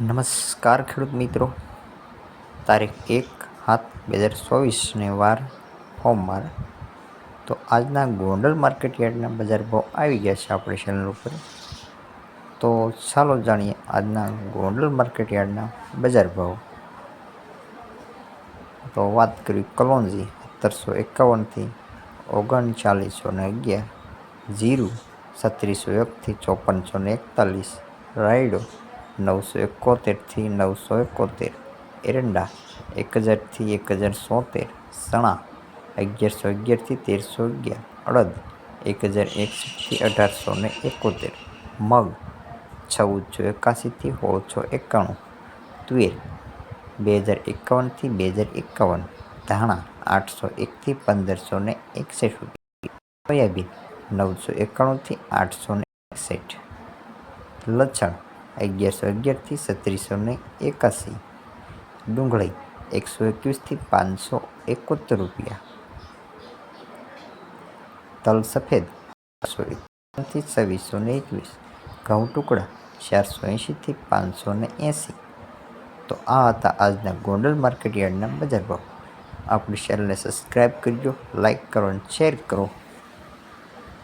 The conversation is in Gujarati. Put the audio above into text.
નમસ્કાર ખેડૂત મિત્રો. તારીખ એક સાત બે હજાર ચોવીસને વાર સોમવાર. તો આજના ગોંડલ માર્કેટ યાર્ડના બજાર ભાવ આવી ગયા છે આપણી ચેનલ ઉપર. તો ચાલો જાણીએ આજના ગોંડલ માર્કેટ યાર્ડના બજાર ભાવ. તો વાત કરી કલોંજી સત્તરસો એકાવનથી ઓગણચાલીસો ને અગિયાર. જીરું સત્રીસો એકથી ચોપનસો ને એકતાલીસ. રાયડો નવસો એકોતેરથી નવસો એકોતેર. એરંડા એક હજારથી એક હજાર સોતેર ચણા અગિયારસો અગિયારથી તેરસો અગિયાર. અડદ એક હજાર એકસઠથી અઢારસો ને એકોતેર. મગ ચૌદસો એકાસીથી ઓછો એકાણું. તુવેર બે હજાર એકાવનથી બે હજાર એકાવન. ધાણા આઠસો એકથી પંદરસો ને એકસઠ રૂપિયા. સોયાબીન નવસો એકાણુંથી આઠસો ને એકસઠ. લસણ અગિયારસો અગિયારથી સત્રીસો ને એકાસી. ડુંગળી એકસો એકવીસથી પાંચસો એકોતેર રૂપિયા. તલ સફેદ ચારસો એકાવનથી છવ્વીસો ને એકવીસ. ઘઉં ટુકડા ચારસો એંશીથી પાંચસો ને એંસી. તો આ હતા આજના ગોંડલ માર્કેટ યાર્ડના બજાર ભાવ. આપણી ચેનલને સબસ્ક્રાઈબ કરજો લાઈક કરો અને શેર કરો.